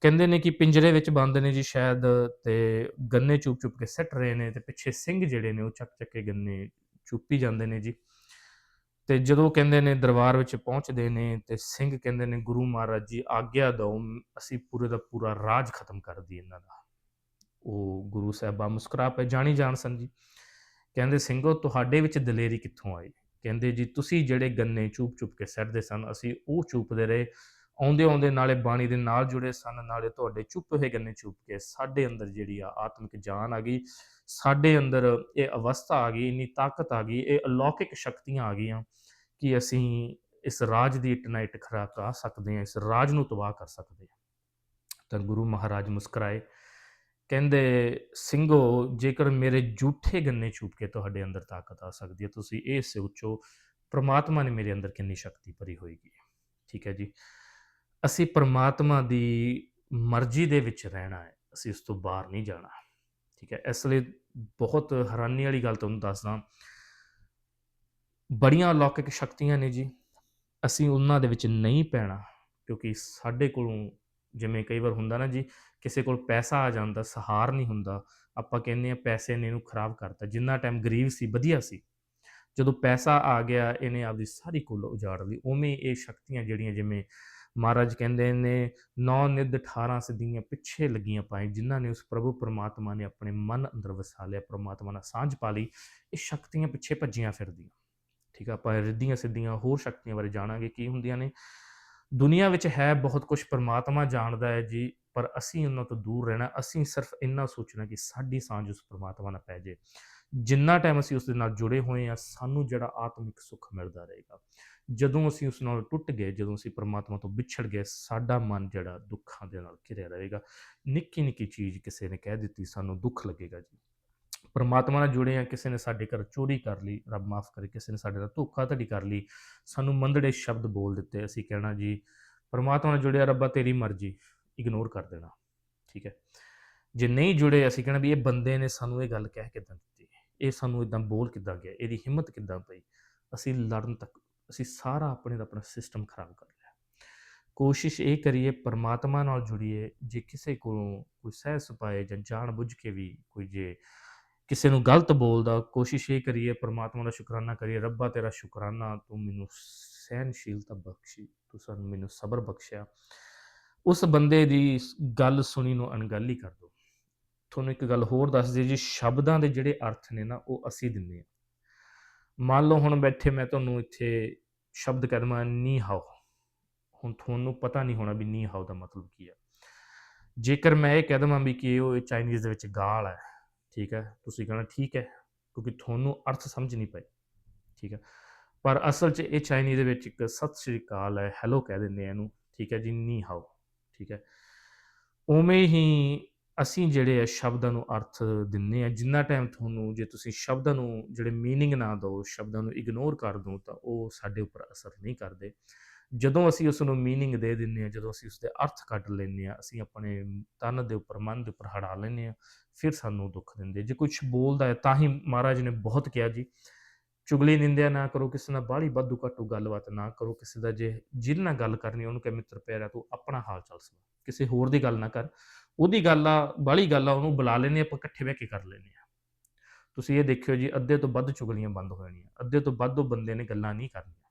ਕਹਿੰਦੇ ਨੇ ਕਿ ਪਿੰਜਰੇ ਵਿੱਚ ਬੰਦ ਨੇ ਜੀ ਸ਼ਾਇਦ ਤੇ ਗੰਨੇ ਚੁੱਪ ਚੁੱਪ ਕੇ ਸੱਟ ਰਹੇ ਨੇ ਤੇ ਪਿੱਛੇ ਸਿੰਘ ਜਿਹੜੇ ਨੇ ਉਹ ਚੱਕ ਚੱਕ ਕੇ ਗੰਨੇ ਚੁੱਪੀ ਜਾਂਦੇ ਨੇ ਜੀ। ਤੇ ਜਦੋਂ ਕਹਿੰਦੇ ਨੇ ਦਰਬਾਰ ਵਿੱਚ ਪਹੁੰਚਦੇ ਨੇ ਤੇ ਸਿੰਘ ਕਹਿੰਦੇ ਨੇ, ਗੁਰੂ ਮਹਾਰਾਜ ਜੀ, ਆਗਿਆ ਦਿਓ, ਅਸੀਂ ਪੂਰੇ ਦਾ ਪੂਰਾ ਰਾਜ ਖਤਮ ਕਰ ਦਈਏ ਇਹਨਾਂ ਦਾ। ਉਹ ਗੁਰੂ ਸਾਹਿਬਾ ਮੁਸਕਰਾ ਪਏ, ਜਾਣੀ ਜਾਣ ਸਨ ਜੀ। ਕਹਿੰਦੇ, ਸਿੰਘੋ, ਤੁਹਾਡੇ ਵਿੱਚ ਦਲੇਰੀ ਕਿੱਥੋਂ ਆਈ? ਕਹਿੰਦੇ, ਜੀ, ਤੁਸੀਂ ਜਿਹੜੇ ਗੰਨੇ ਚੂਪ ਚੁੱਪ ਕੇ ਸੱਟਦੇ ਸਨ, ਅਸੀਂ ਉਹ ਚੂਪਦੇ ਰਹੇ ਆਉਂਦੇ ਆਉਂਦੇ ਨਾਲੇ ਬਾਣੀ ਦੇ ਨਾਲ ਜੁੜੇ ਸਨ, ਨਾਲੇ ਤੁਹਾਡੇ ਚੁੱਪ ਹੋਏ ਗੰਨੇ ਚੁੱਪ ਕੇ ਸਾਡੇ ਅੰਦਰ ਜਿਹੜੀ ਆ ਆਤਮਿਕ ਜਾਨ ਆ ਗਈ, ਸਾਡੇ ਅੰਦਰ ਇਹ ਅਵਸਥਾ ਆ ਗਈ, ਇੰਨੀ ਤਾਕਤ ਆ ਗਈ, ਇਹ ਅਲੌਕਿਕ ਸ਼ਕਤੀਆਂ ਆ ਗਈਆਂ ਕਿ ਅਸੀਂ ਇਸ ਰਾਜ ਦੀ ਇੱਟ ਨਾਲ ਇੱਟ ਖੜਾ ਕਰ ਸਕਦੇ ਹਾਂ, ਇਸ ਰਾਜ ਨੂੰ ਤਬਾਹ ਕਰ ਸਕਦੇ ਹਾਂ। ਤਾਂ ਗੁਰੂ ਮਹਾਰਾਜ ਮੁਸਕਰਾਏ, ਕਹਿੰਦੇ ਸਿੰਘੋ ਜੇਕਰ ਮੇਰੇ ਝੂਠੇ ਗੰਨੇ ਚੂਪ ਕੇ ਤੁਹਾਡੇ ਅੰਦਰ ਤਾਕਤ ਆ ਸਕਦੀ ਹੈ, ਤੁਸੀਂ ਇਹ ਸੋਚੋ, ਪ੍ਰਮਾਤਮਾ ਨੇ ਮੇਰੇ ਅੰਦਰ ਕਿੰਨੀ ਸ਼ਕਤੀ ਭਰੀ ਹੋਏਗੀ। ਠੀਕ ਹੈ ਜੀ। ਅਸੀਂ ਪਰਮਾਤਮਾ ਦੀ ਮਰਜ਼ੀ ਦੇ ਵਿੱਚ ਰਹਿਣਾ ਹੈ, ਅਸੀਂ ਉਸ ਤੋਂ ਬਾਹਰ ਨਹੀਂ ਜਾਣਾ। ਠੀਕ ਹੈ, ਇਸ ਲਈ ਬਹੁਤ ਹੈਰਾਨੀ ਵਾਲੀ ਗੱਲ ਤੁਹਾਨੂੰ ਦੱਸਦਾ ਬੜੀਆਂ ਅਲੌਕਿਕ ਸ਼ਕਤੀਆਂ ਨੇ ਜੀ, ਅਸੀਂ ਉਹਨਾਂ ਦੇ ਵਿੱਚ ਨਹੀਂ ਪੈਣਾ, ਕਿਉਂਕਿ ਸਾਡੇ ਕੋਲੋਂ ਜਿਵੇਂ ਕਈ ਵਾਰ ਹੁੰਦਾ ਨਾ ਜੀ, ਕਿਸੇ ਕੋਲ ਪੈਸਾ ਆ ਜਾਂਦਾ, ਸਹਾਰ ਨਹੀਂ ਹੁੰਦਾ, ਆਪਾਂ ਕਹਿੰਦੇ ਆ ਪੈਸੇ ਨੇ ਇਹਨੂੰ ਖਰਾਬ ਕਰਤਾ, ਜਿੰਨਾ ਟਾਈਮ ਗਰੀਬ ਸੀ, ਵਧੀਆ ਸੀ। ਜਦੋਂ ਪੈਸਾ ਆ ਗਿਆ, ਇਹਨੇ ਆਪਦੀ ਸਾਰੀ ਕੁੱਲ ਉਜਾੜ ਲਈ, ਉਵੇਂ ਇਹ ਸ਼ਕਤੀਆਂ ਜਿਹੜੀਆਂ ਜਿਵੇਂ ਮਹਾਰਾਜ ਕਹਿੰਦੇ ਨੇ ਨੌ ਨਿਧ 18 ਸਦੀਆਂ ਪਿੱਛੇ ਲੱਗੀਆਂ ਪਾਏ, ਜਿਨ੍ਹਾਂ ਨੇ ਉਸ ਪ੍ਰਭੂ ਪਰਮਾਤਮਾ ਨੇ ਆਪਣੇ ਮਨ ਅੰਦਰ ਵਸਾ ਲਿਆ, ਪਰਮਾਤਮਾ ਨਾਲ ਸਾਂਝ ਪਾ ਲਈ, ਇਹ ਸ਼ਕਤੀਆਂ ਪਿੱਛੇ ਭੱਜੀਆਂ ਫਿਰਦੀਆਂ। ਠੀਕ ਆ, ਆਪਾਂ ਰਿੱਧੀਆਂ ਸਿੱਧੀਆਂ ਹੋਰ ਸ਼ਕਤੀਆਂ ਬਾਰੇ ਜਾਣਾਂਗੇ ਕੀ ਹੁੰਦੀਆਂ ਨੇ। ਦੁਨੀਆ ਵਿੱਚ ਹੈ ਬਹੁਤ ਕੁਝ ਪਰਮਾਤਮਾ ਜਾਣਦਾ ਹੈ ਜੀ, ਪਰ ਅਸੀਂ ਉਹਨਾਂ ਤੋਂ ਦੂਰ ਰਹਿਣਾ, ਅਸੀਂ ਸਿਰਫ ਇੰਨਾ ਸੋਚਣਾ ਕਿ ਸਾਡੀ ਸਾਂਝ ਉਸ ਪਰਮਾਤਮਾ ਨਾਲ ਪੈ ਜੇ ਜਿੰਨਾ ਟਾਈਮ ਅਸੀਂ ਉਸ ਦੇ ਨਾਲ ਜੁੜੇ ਹੋਏ ਆ ਸਾਨੂੰ ਜਿਹੜਾ ਆਤਮਿਕ ਸੁੱਖ ਮਿਲਦਾ ਰਹੇਗਾ। ਜਦੋਂ ਅਸੀਂ ਉਸ ਨਾਲ ਟੁੱਟ ਗਏ, ਜਦੋਂ ਅਸੀਂ ਪਰਮਾਤਮਾ ਤੋਂ ਵਿਛੜ ਗਏ, ਸਾਡਾ ਮਨ ਜਿਹੜਾ ਦੁੱਖਾਂ ਦੇ ਨਾਲ ਘਿਰਿਆ ਰਹੇਗਾ। ਨਿੱਕੀ ਨਿੱਕੀ ਚੀਜ਼ ਕਿਸੇ ਨੇ ਕਹਿ ਦਿੱਤੀ, ਸਾਨੂੰ ਦੁੱਖ ਲੱਗੇਗਾ ਜੀ। ਪਰਮਾਤਮਾ ਨਾਲ ਜੁੜੇ ਆ ਕਿਸੇ ਨੇ ਸਾਡੇ ਘਰ ਚੋਰੀ ਕਰ ਲਈ, ਰੱਬ ਮਾਫ ਕਰੇ, ਕਿਸੇ ਨੇ ਸਾਡੇ ਨਾਲ ਧੋਖਾਧੜੀ ਕਰ ਲਈ, ਸਾਨੂੰ ਮੰਦੜੇ ਸ਼ਬਦ ਬੋਲ ਦਿੱਤੇ, ਅਸੀਂ ਕਹਿਣਾ ਜੀ, ਪਰਮਾਤਮਾ ਨਾਲ ਜੁੜਿਆ ਰੱਬਾ, ਤੇਰੀ ਮਰਜ਼ੀ ਇਗਨੋਰ ਕਰ ਦੇਣਾ। ਠੀਕ ਹੈ। ਜੇ ਨਹੀਂ ਜੁੜੇ, ਅਸੀਂ ਕਹਿਣਾ ਵੀ ਇਹ ਬੰਦੇ ਨੇ ਸਾਨੂੰ ਇਹ ਗੱਲ ਕਹਿ ਕਿੱਦਾਂ ਦਿੱਤੀ। ਇਹ ਸਾਨੂੰ ਇਦਾਂ ਬੋਲ ਕਿੱਦਾਂ ਗਿਆ, ਇਹਦੀ ਹਿੰਮਤ ਕਿੱਦਾਂ ਪਈ? ਅਸੀਂ ਲੜਨ ਤੱਕ, ਅਸੀਂ ਸਾਰਾ ਆਪਣੇ ਦਾ ਆਪਣਾ ਸਿਸਟਮ ਖਰਾਬ ਕਰ ਲਿਆ। ਕੋਸ਼ਿਸ਼ ਇਹ ਕਰੀਏ, ਪਰਮਾਤਮਾ ਨਾਲ ਜੁੜੀਏ, ਜੇ ਕਿਸੇ ਕੋਲੋਂ ਕੋਈ ਸਹਿ ਸੁਪਾਏ ਜਾਂ ਜਾਣ ਬੁੱਝ ਕੇ ਵੀ ਕੋਈ ਜੇ ਕਿਸੇ ਨੂੰ ਗਲਤ ਬੋਲਦਾ, ਕੋਸ਼ਿਸ਼ ਇਹ ਕਰੀਏ, ਪਰਮਾਤਮਾ ਦਾ ਸ਼ੁਕਰਾਨਾ ਕਰੀਏ, ਰੱਬਾ ਤੇਰਾ ਸ਼ੁਕਰਾਨਾ, ਤੂੰ ਮੈਨੂੰ ਸਹਿਨਸ਼ੀਲਤਾ ਬਖਸ਼ੀ, ਤੂੰ ਸਾਨੂੰ ਮੈਨੂੰ ਸਬਰ ਬਖਸ਼ਿਆ। ਉਸ ਬੰਦੇ ਦੀ ਗੱਲ ਸੁਣੀ ਨੂੰ ਅਣਗਹਿਲੀ ਕਰ ਦੋ। ਤੁਹਾਨੂੰ ਇੱਕ ਗੱਲ ਹੋਰ ਦੱਸ ਦਈਏ, ਜੀ ਸ਼ਬਦਾਂ ਦੇ ਜਿਹੜੇ ਅਰਥ ਨੇ ਨਾ, ਉਹ ਅਸੀਂ ਦਿੰਦੇ ਆ ਮੰਨ ਲਓ ਹੁਣ ਬੈਠੇ ਮੈਂ ਤੁਹਾਨੂੰ ਇੱਥੇ ਸ਼ਬਦ ਕਹਿ ਦੇਵਾਂ, ਨੀ ਹਾਓ। ਹੁਣ ਤੁਹਾਨੂੰ ਪਤਾ ਨਹੀਂ ਹੋਣਾ ਵੀ ਨੀ ਹਾਓ ਦਾ ਮਤਲਬ ਕੀ ਹੈ ਜੇਕਰ ਮੈਂ ਇਹ ਕਹਿ ਦੇਵਾਂ ਵੀ ਕਿ ਉਹ ਚਾਈਨੀਜ਼ ਦੇ ਵਿੱਚ ਗਾਲ ਹੈ ਠੀਕ ਹੈ ਤੁਸੀਂ ਕਹਣਾ ਠੀਕ ਹੈ, ਕਿਉਂਕਿ ਤੁਹਾਨੂੰ ਅਰਥ ਸਮਝ ਨਹੀਂ ਪਏ, ਠੀਕ ਹੈ ਪਰ ਅਸਲ 'ਚ ਇਹ ਚਾਈਨੀਜ਼ ਦੇ ਵਿੱਚ ਇੱਕ ਸਤਿ ਸ਼੍ਰੀ ਅਕਾਲ ਹੈ, ਹੈਲੋ ਕਹਿ ਦਿੰਦੇ ਆ ਇਹਨੂੰ, ਠੀਕ ਹੈ ਜੀ, ਨੀ ਹਾਓ, ਠੀਕ ਹੈ। ਉਵੇਂ ਹੀ ਅਸੀਂ ਜਿਹੜੇ ਆ ਸ਼ਬਦਾਂ ਨੂੰ ਅਰਥ ਦਿੰਨੇ ਆ ਜਿੰਨਾ ਟਾਈਮ ਤੁਹਾਨੂੰ ਜੇ ਤੁਸੀਂ ਸ਼ਬਦਾਂ ਨੂੰ ਜਿਹੜੇ मीनिंग ਨਾ ਦਿਓ ਸ਼ਬਦਾਂ ਨੂੰ ਇਗਨੋਰ ਕਰ ਦੋ ਤਾਂ ਉਹ ਸਾਡੇ ਉੱਪਰ ਅਸਰ ਨਹੀਂ ਕਰਦੇ ਜਦੋਂ ਅਸੀਂ ਉਸ ਨੂੰ मीनिंग ਦੇ ਦਿੰਨੇ ਆ ਜਦੋਂ ਅਸੀਂ ਉਸ ਦੇ ਅਰਥ ਕੱਢ ਲੈਂਦੇ ਆ ਅਸੀਂ ਆਪਣੇ ਤਨ ਦੇ ਉੱਪਰ ਮਨ ਦੇ ਉੱਪਰ ਹੜਾ ਲੈਂਦੇ ਆ ਫਿਰ ਸਾਨੂੰ ਦੁੱਖ ਦਿੰਦੇ ਜੇ ਕੁਝ ਬੋਲਦਾ ਹੈ ਤਾਂ ਹੀ ਮਹਾਰਾਜ ਨੇ ਬਹੁਤ ਕਿਹਾ ਜੀ ਚੁਗਲੀ ਨਿੰਦਿਆ ਨਾ ਕਰੋ ਕਿਸੇ ਨਾਲ ਬਾਹਲੀ ਵਾਧੂ ਘਾਟੂ ਗੱਲਬਾਤ ਨਾ ਕਰੋ ਕਿਸੇ ਦਾ ਜੇ ਜਿਹਦੇ ਨਾਲ ਗੱਲ ਕਰਨੀ ਉਹਨੂੰ ਕਹੇ ਮਿੱਤਰ ਪਿਆਰਾ ਤੂੰ ਆਪਣਾ ਹਾਲ ਚਾਲ ਸੁਣਾ ਕਿਸੇ ਹੋਰ ਦੀ ਗੱਲ ਨਾ ਕਰ ਉਹਦੀ ਗੱਲ ਆ ਬਾਹਲੀ ਗੱਲ ਆ, ਉਹਨੂੰ ਬੁਲਾ ਲੈਨੇ ਆਪਾਂ ਇਕੱਠੇ ਬਹਿ ਕੇ ਕਰ ਲੈਨੇ ਆ ਤੁਸੀਂ ਇਹ ਦੇਖਿਓ ਜੀ, ਅੱਧੇ ਤੋਂ ਵੱਧ ਚੁਗਲੀਆਂ ਬੰਦ ਹੋ ਜਾਣੀਆਂ, ਅੱਧੇ ਤੋਂ ਵੱਧ ਉਹ ਬੰਦੇ ਨੇ ਗੱਲਾਂ ਨਹੀਂ ਕਰਨੀਆਂ।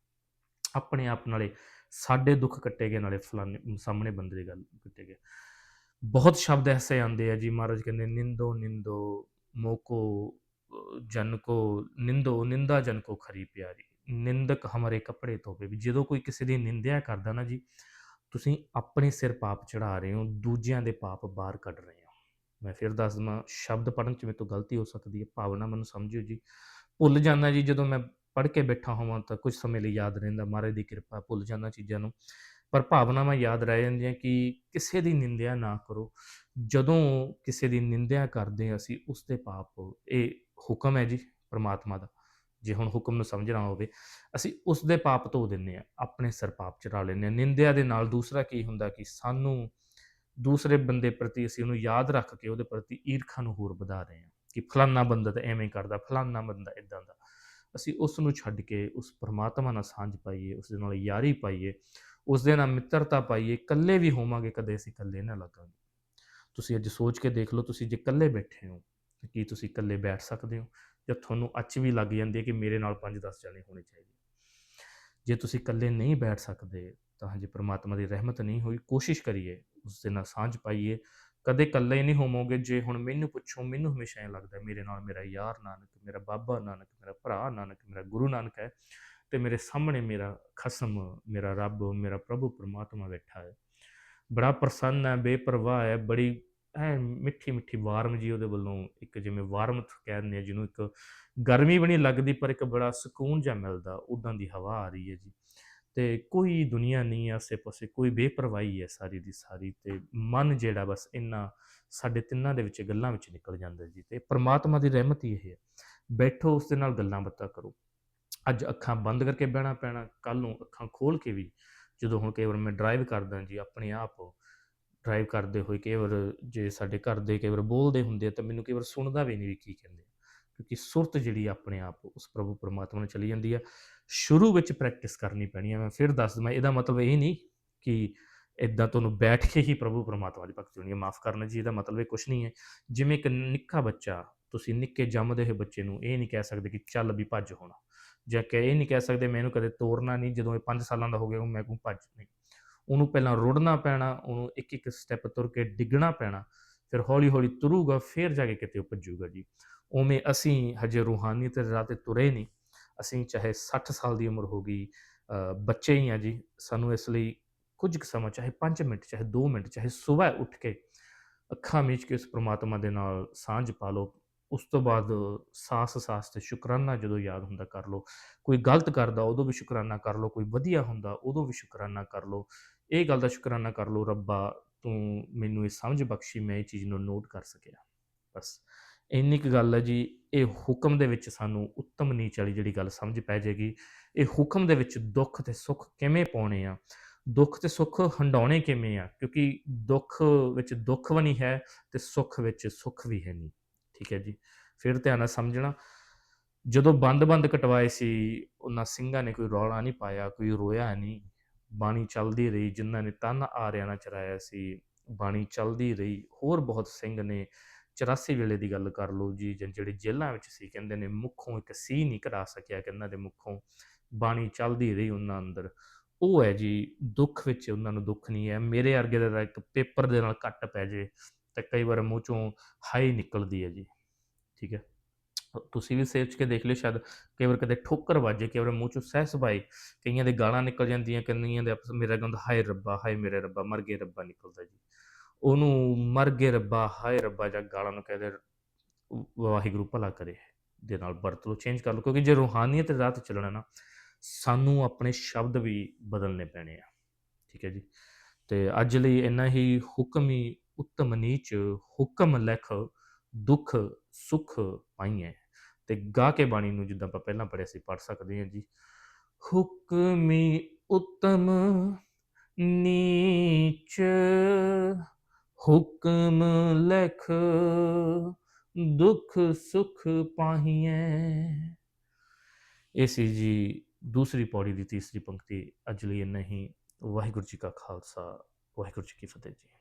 ਆਪਣੇ ਆਪ ਨਾਲੇ ਸਾਡੇ ਦੁੱਖ ਕੱਟੇ ਗਏ ਨਾਲੇ ਫਲਾਣੇ ਸਾਹਮਣੇ ਬੰਦੇ ਦੀ ਗੱਲ ਕੱਟੇ ਗਏ। ਬਹੁਤ ਸ਼ਬਦ ਐਸੇ ਆਉਂਦੇ ਆ ਜੀ, ਮਹਾਰਾਜ ਕਹਿੰਦੇ, ਨਿੰਦੋ ਨਿੰਦੋ, ਮੋਕੋ ਅਹ ਜਨ ਕੋ ਨਿੰਦੋ, ਨਿੰਦਾ ਜਨ ਕੋ ਖਰੀ ਪਿਆਰੀ। ਨਿੰਦਕ ਹਮਾਰੇ ਕੱਪੜੇ ਧੋਵੇ ਵੀ। ਜਦੋਂ ਕੋਈ ਕਿਸੇ ਦੀ ਨਿੰਦਿਆ ਕਰਦਾ ਨਾ ਜੀ ਤੁਸੀਂ ਆਪਣੇ ਸਿਰ ਪਾਪ ਚੜਾ ਰਹੇ ਹੋ, ਦੂਜਿਆਂ ਦੇ ਪਾਪ ਬਾਹਰ ਕੱਢ ਰਹੇ ਹੋ। ਮੈਂ ਫਿਰ ਦੱਸ ਦਵਾਂ ਸ਼ਬਦ ਪੜਨ ਚ ਮੇਰੇ ਤੋਂ ਗਲਤੀ ਹੋ ਸਕਦੀ ਹੈ। ਭਾਵਨਾ ਮੈਨੂੰ ਸਮਝਿਓ ਜੀ। ਭੁੱਲ ਜਾਂਦਾ ਜੀ, ਜਦੋਂ ਮੈਂ ਪੜ੍ਹ ਕੇ ਬੈਠਾ ਹੋਵਾਂ ਤਾਂ ਕੁਝ ਸਮੇਂ ਲਈ ਯਾਦ ਰਹਿੰਦਾ, ਮਹਾਰਾਜ ਦੀ ਕਿਰਪਾ, ਭੁੱਲ ਜਾਂਦਾ ਚੀਜ਼ਾਂ ਨੂੰ। ਪਰ ਭਾਵਨਾਵਾਂ ਯਾਦ ਰਹਿ ਜਾਂਦੀਆਂ ਕਿ ਕਿਸੇ ਦੀ ਨਿੰਦਿਆ ਨਾ ਕਰੋ। ਜਦੋਂ ਕਿਸੇ ਦੀ ਨਿੰਦਿਆ ਕਰਦੇ ਹਾਂ ਅਸੀਂ, ਉਸ ਦੇ ਪਾਪ, ਇਹ ਹੁਕਮ ਹੈ ਜੀ, ਪ੍ਰਮਾਤਮਾ ਦਾ। ਜੇ ਹੁਣ ਹੁਕਮ ਨੂੰ ਸਮਝਣਾ ਹੋਵੇ, ਅਸੀਂ ਉਸ ਦੇ ਪਾਪ ਧੋ ਦਿੰਨੇ ਆ ਆਪਣੇ ਸਿਰ ਪਾਪ ਚੜਾ ਲੈਂਦੇ ਆ ਨਿੰਦਿਆ ਦੇ ਨਾਲ ਦੂਸਰਾ ਕੀ ਹੁੰਦਾ ਕਿ ਸਾਨੂੰ ਦੂਸਰੇ ਬੰਦੇ ਪ੍ਰਤੀ ਅਸੀਂ ਉਹਨੂੰ ਯਾਦ ਰੱਖ ਕੇ ਉਹਦੇ ਪ੍ਰਤੀ ਈਰਖਾ ਨੂੰ ਹੋਰ ਵਧਾ ਰਹੇ ਹਾਂ ਕਿ ਫਲਾਨਾ ਬੰਦਾ ਤਾਂ ਐਵੇਂ ਕਰਦਾ, ਫਲਾਨਾ ਬੰਦਾ ਇਦਾਂ ਦਾ। ਅਸੀਂ ਉਸ ਨੂੰ ਛੱਡ ਕੇ ਉਸ ਪਰਮਾਤਮਾ ਨਾਲ ਸਾਂਝ ਪਾਈਏ ਉਸ ਦੇ ਨਾਲ ਯਾਰੀ ਪਾਈਏ ਉਸ ਦੇ ਨਾਲ ਮਿੱਤਰਤਾ ਪਾਈਏ, ਇਕੱਲੇ ਵੀ ਹੋਵਾਂਗੇ, ਕਦੇ ਅਸੀਂ ਇਕੱਲੇ ਨਾ ਲੱਗਾਂਗੇ। ਤੁਸੀਂ ਅੱਜ ਸੋਚ ਕੇ ਦੇਖ ਲਓ, ਤੁਸੀਂ ਜੇ ਇਕੱਲੇ ਬੈਠੇ ਹੋ, ਕੀ ਤੁਸੀਂ ਇਕੱਲੇ ਬੈਠ ਸਕਦੇ ਹੋ? ਜਾਂ ਤੁਹਾਨੂੰ ਅੱਛ ਵੀ ਲੱਗ ਜਾਂਦੀ ਹੈ ਕਿ ਮੇਰੇ ਨਾਲ 5-10 ਜਣੇ ਹੋਣੇ ਚਾਹੀਦੇ ਜੇ ਤੁਸੀਂ ਇਕੱਲੇ ਨਹੀਂ ਬੈਠ ਸਕਦੇ, ਤਾਂ ਹਜੇ ਪ੍ਰਮਾਤਮਾ ਦੀ ਰਹਿਮਤ ਨਹੀਂ ਹੋਈ, ਕੋਸ਼ਿਸ਼ ਕਰੀਏ ਉਸ ਦੇ ਨਾਲ ਸਾਂਝ ਪਾਈਏ। ਕਦੇ ਇਕੱਲੇ ਨਹੀਂ ਹੋਵੋਗੇ, ਜੇ ਹੁਣ ਮੈਨੂੰ ਪੁੱਛੋ, ਮੈਨੂੰ ਹਮੇਸ਼ਾ ਇਹ ਲੱਗਦਾ ਮੇਰੇ ਨਾਲ ਮੇਰਾ ਯਾਰ ਨਾਨਕ, ਮੇਰਾ ਬਾਬਾ ਨਾਨਕ, ਮੇਰਾ ਭਰਾ ਨਾਨਕ, ਮੇਰਾ ਗੁਰੂ ਨਾਨਕ ਹੈ ਤੇ ਮੇਰੇ ਸਾਹਮਣੇ ਮੇਰਾ ਖਸਮ, ਮੇਰਾ ਰੱਬ, ਮੇਰਾ ਪ੍ਰਭੂ ਪਰਮਾਤਮਾ ਬੈਠਾ ਹੈ। ਬੜਾ ਪ੍ਰਸੰਨ ਹੈ, ਬੇਪਰਵਾਹ ਹੈ, ਬੜੀ ਐ ਮਿੱਠੀ ਮਿੱਠੀ ਵਾਰਮ ਜੀ ਉਹਦੇ ਵੱਲੋਂ ਇੱਕ ਜਿਵੇਂ ਵਾਰਮ ਕਹਿ ਦਿੰਦੇ ਆ, ਜਿਹਨੂੰ ਇੱਕ ਗਰਮੀ ਵੀ ਨਹੀਂ ਲੱਗਦੀ, ਪਰ ਇੱਕ ਬੜਾ ਸਕੂਨ ਜਿਹਾ ਮਿਲਦਾ ਉਦਾਂ ਦੀ ਹਵਾ ਆ ਰਹੀ ਹੈ ਜੀ। ਤੇ ਕੋਈ ਦੁਨੀਆ ਨਹੀਂ ਹੈ ਆਸੇ ਪਾਸੇ ਕੋਈ ਬੇਪਰਵਾਹੀ ਹੈ ਸਾਰੀ ਦੀ ਸਾਰੀ ਤੇ ਮਨ ਜਿਹੜਾ ਬਸ ਇੰਨਾ ਸਾਡੇ ਤਿੰਨਾਂ ਦੇ ਵਿੱਚ, ਗੱਲਾਂ ਵਿੱਚ ਨਿਕਲ ਜਾਂਦਾ ਜੀ। ਤੇ ਪ੍ਰਮਾਤਮਾ ਦੀ ਰਹਿਮਤ ਹੀ ਇਹ ਹੈ। ਬੈਠੋ, ਉਸ ਦੇ ਨਾਲ ਗੱਲਾਂ ਬਾਤਾਂ ਕਰੋ। ਅੱਜ ਅੱਖਾਂ ਬੰਦ ਕਰਕੇ ਬਹਿਣਾ ਪੈਣਾ ਕੱਲ ਨੂੰ ਅੱਖਾਂ ਖੋਲ ਕੇ ਵੀ ਜਦੋਂ ਹੁਣ ਕਈ ਵਾਰ ਮੈਂ ਡਰਾਈਵ ਕਰਦਾ ਜੀ, ਆਪਣੇ ਆਪ ਡਰਾਈਵ ਕਰਦੇ ਹੋਏ ਕਈ ਵਾਰ ਜੇ ਸਾਡੇ ਘਰ ਦੇ ਕਈ ਵਾਰ ਬੋਲਦੇ ਹੁੰਦੇ ਆ ਤਾਂ ਮੈਨੂੰ ਕਈ ਵਾਰ ਸੁਣਦਾ ਵੀ ਨਹੀਂ ਵੀ ਕੀ ਕਹਿੰਦੇ ਕਿਉਂਕਿ ਸੁਰਤ ਜਿਹੜੀ ਆਪਣੇ ਆਪ ਉਸ ਪ੍ਰਭੂ ਪਰਮਾਤਮਾ ਨੂੰ ਚਲੀ ਜਾਂਦੀ ਆ। ਸ਼ੁਰੂ ਵਿੱਚ ਪ੍ਰੈਕਟਿਸ ਕਰਨੀ ਪੈਣੀ ਹੈ ਮੈਂ ਫਿਰ ਦੱਸ ਦਵਾਂ ਇਹਦਾ ਮਤਲਬ ਇਹ ਨਹੀਂ ਕਿ ਇਦਾਂ ਤੁਹਾਨੂੰ ਬੈਠ ਕੇ ਹੀ ਪ੍ਰਭੂ ਪਰਮਾਤਮਾ ਦੀ ਭਗਤੀ ਹੋਣੀ ਹੈ ਮਾਫ ਕਰਨਾ ਜੀ, ਇਹਦਾ ਮਤਲਬ ਇਹ ਕੁਝ ਨਹੀਂ ਹੈ। ਜਿਵੇਂ ਇੱਕ ਨਿੱਕਾ ਬੱਚਾ, ਤੁਸੀਂ ਨਿੱਕੇ ਜੰਮਦੇ ਹੋਏ ਬੱਚੇ ਨੂੰ ਇਹ ਨਹੀਂ ਕਹਿ ਸਕਦੇ ਕਿ ਚੱਲ ਵੀ ਭੱਜ ਹੋਣਾ। ਜਾਂ ਕਿ ਇਹ ਨਹੀਂ ਕਹਿ ਸਕਦੇ ਮੈਨੂੰ ਕਦੇ ਤੋਰਨਾ ਨਹੀਂ, ਜਦੋਂ ਇਹ 5 ਸਾਲਾਂ ਦਾ ਹੋ ਗਿਆ ਮੈਂ ਕੋ ਭੱਜ, ਨਹੀਂ। ਉਹਨੂੰ ਪਹਿਲਾਂ ਰੁੜਨਾ ਪੈਣਾ, ਉਹਨੂੰ ਇੱਕ ਇੱਕ ਸਟੈਪ ਤੁਰ ਕੇ ਡਿੱਗਣਾ ਪੈਣਾ, ਫਿਰ ਹੌਲੀ ਹੌਲੀ ਤੁਰੂਗਾ, ਫਿਰ ਜਾ ਕੇ ਕਿਤੇ ਉਹ ਭੱਜੂਗਾ ਜੀ। ਉਵੇਂ ਅਸੀਂ ਹਜੇ ਰੂਹਾਨੀ ਤੇ ਰਾਹ ਤੇ ਤੁਰੇ ਨਹੀਂ। ਅਸੀਂ ਚਾਹੇ 60 ਸਾਲ ਦੀ ਉਮਰ ਹੋ ਗਈ ਬੱਚੇ ਹੀ ਆ ਜੀ। ਸਾਨੂੰ ਇਸ ਲਈ ਕੁਝ ਕੁ ਸਮਾਂ, ਚਾਹੇ 5 ਮਿੰਟ, ਚਾਹੇ 2 ਮਿੰਟ, ਚਾਹੇ ਸਵੇਰ ਉੱਠ ਕੇ ਅੱਖਾਂ ਮੀਚ ਕੇ ਉਸ ਪ੍ਰਮਾਤਮਾ ਦੇ ਨਾਲ ਸਾਂਝ ਪਾ ਲਓ। ਉਸ ਤੋਂ ਬਾਅਦ ਸਾਸ ਸਾਸ ਤੇ ਸ਼ੁਕਰਾਨਾ ਜਦੋਂ ਯਾਦ ਹੁੰਦਾ ਕਰ ਲਓ। ਕੋਈ ਗਲਤ ਕਰਦਾ, ਉਦੋਂ ਵੀ ਸ਼ੁਕਰਾਨਾ ਕਰ ਲਓ। ਕੋਈ ਵਧੀਆ ਹੁੰਦਾ, ਉਦੋਂ ਵੀ ਸ਼ੁਕਰਾਨਾ ਕਰ ਲਓ। ਇਹ ਗੱਲ ਦਾ ਸ਼ੁਕਰਾਨਾ ਕਰ ਲਓ ਰੱਬਾ, ਤੂੰ ਮੈਨੂੰ ਇਹ ਸਮਝ ਬਖਸ਼ੀ, ਮੈਂ ਇਹ ਚੀਜ਼ ਨੂੰ ਨੋਟ ਕਰ ਸਕਿਆ। ਬਸ, ਇੰਨੀ ਕੁ ਗੱਲ ਹੈ ਜੀ, ਇਹ ਹੁਕਮ ਦੇ ਵਿੱਚ ਸਾਨੂੰ ਉੱਤਮ ਨੀਚ ਵਾਲੀ ਜਿਹੜੀ ਗੱਲ ਸਮਝ ਪੈ ਜਾਏਗੀ। ਇਹ ਹੁਕਮ ਦੇ ਵਿੱਚ ਦੁੱਖ ਤੇ ਸੁੱਖ ਕਿਵੇਂ ਪਾਉਣੇ ਆ? ਦੁੱਖ ਤੇ ਸੁੱਖ ਹੰਡਾਉਣੇ ਕਿਵੇਂ ਆ? ਕਿਉਂਕਿ ਦੁੱਖ ਵਿੱਚ ਦੁੱਖ ਵੀ ਨਹੀਂ ਹੈ ਤੇ ਸੁੱਖ ਵਿੱਚ ਸੁੱਖ ਵੀ ਹੈ ਨਹੀਂ। ਠੀਕ ਹੈ ਜੀ? ਫਿਰ ਧਿਆਨ ਨਾਲ ਸਮਝਣਾ। ਜਦੋਂ ਬੰਦ-ਬੰਦ ਕਟਵਾਏ ਸੀ, ਉਹਨਾਂ ਸਿੰਘਾਂ ਨੇ ਕੋਈ ਰੌਲਾ ਨਹੀਂ ਪਾਇਆ, ਕੋਈ ਰੋਇਆ ਨਹੀਂ। ਬਾਣੀ ਚੱਲਦੀ ਰਹੀ, ਜਿਨ੍ਹਾਂ ਨੇ ਤਨ ਆਰਿਆਣਾ ਚਰਾਇਆ ਸੀ, ਬਾਣੀ ਚੱਲਦੀ ਰਹੀ। ਹੋਰ ਬਹੁਤ ਸਿੰਘ ਨੇ 84 ਵੇਲੇ ਦੀ ਗੱਲ ਕਰ ਲਓ ਜੀ, ਜਾਂ ਜਿਹੜੇ ਜੇਲ੍ਹਾਂ ਵਿੱਚ ਸੀ, ਕਹਿੰਦੇ ਨੇ ਮੁੱਖੋਂ ਇੱਕ ਸੀ ਨਹੀਂ ਕਰਾ ਸਕਿਆ ਕਿ ਇਹਨਾਂ ਦੇ ਮੁੱਖੋਂ ਬਾਣੀ ਚੱਲਦੀ ਰਹੀ ਉਹਨਾਂ ਅੰਦਰ। ਉਹ ਹੈ ਜੀ, ਦੁੱਖ ਵਿੱਚ ਉਹਨਾਂ ਨੂੰ ਦੁੱਖ ਨਹੀਂ ਹੈ। ਮੇਰੇ ਅਰਗੇ ਦਾ ਇੱਕ ਪੇਪਰ ਦੇ ਨਾਲ ਕੱਟ ਪੈ ਜੇ, ਤਾਂ ਕਈ ਵਾਰ ਮੂੰਹ ਚੋਂ ਹਾਈ ਨਿਕਲਦੀ ਹੈ ਜੀ। ਠੀਕ ਹੈ? ਤੁਸੀਂ ਵੀ ਸੋਚ ਕੇ ਦੇਖ ਲਿਓ ਸ਼ਾਇਦ ਕਈ ਵਾਰ ਕਦੇ ਠੋਕਰ ਵੱਜੇ ਕਈ ਵਾਰ ਮੂੰਹ ਚੋਂ ਸਹਿਸ ਸਬਾਈ ਕਈਆਂ ਦੇ ਗਾਲਾਂ ਨਿਕਲ ਜਾਂਦੀਆਂ, ਕਈਆਂ ਦੇ ਆਪਸ, ਮੇਰਾ ਗੰਦ ਹਾਏ ਰੱਬਾ, ਹਾਏ ਮੇਰੇ ਰੱਬਾ, ਮਰ ਗਏ ਰੱਬਾ ਨਿਕਲਦਾ ਜੀ। ਉਹਨੂੰ ਮਰ ਗਏ ਰੱਬਾ, ਹਾਏ ਰੱਬਾ ਜਾਂ ਗਾਲਾਂ ਨੂੰ ਕਹਦੇ ਵਾਹਿਗੁਰੂ ਭਲਾ ਕਰੇ ਦੇ ਨਾਲ ਵਰਤ ਲਓ ਚੇਂਜ ਕਰ ਲਓ, ਕਿਉਂਕਿ ਜੇ ਰੂਹਾਨੀਅਤ ਦੇ ਰਾਹ ਤੇ ਚੱਲਣਾ ਨਾ, ਸਾਨੂੰ ਆਪਣੇ ਸ਼ਬਦ ਵੀ ਬਦਲਨੇ ਪੈਣੇ ਆ। ਠੀਕ ਹੈ ਜੀ? ਤੇ ਅੱਜ ਲਈ ਇੰਨਾ ਹੀ, ਹੁਕਮੀ ਉੱਤਮ ਨੀਚ, ਹੁਕਮ ਲਿਖ, ਦੁੱਖ, ਸੁਖ ਪਾਈਐ। ਤੇ ਗਾ ਕੇ ਬਾਣੀ ਨੂੰ ਜਿੱਦਾਂ ਆਪਾਂ ਪਹਿਲਾਂ ਪੜਿਆ ਸੀ ਪੜ ਸਕਦੇ ਹਾਂ ਜੀ। ਹੁਕਮੀ ਉੱਤਮ ਨੀਚ, ਹੁਕਮ ਲਿਖ, ਦੁੱਖ ਸੁਖ ਪਾਹੀਐ। ਇਹ ਸੀ ਜੀ ਦੂਸਰੀ ਪੌੜੀ ਦੀ ਤੀਸਰੀ ਪੰਕਤੀ, ਅੱਜ ਲਈ ਇੰਨਾ ਵਾਹਿਗੁਰੂ ਜੀ ਕਾ ਖਾਲਸਾ, ਵਾਹਿਗੁਰੂ ਜੀ ਕੀ ਫਤਿਹ ਜੀ।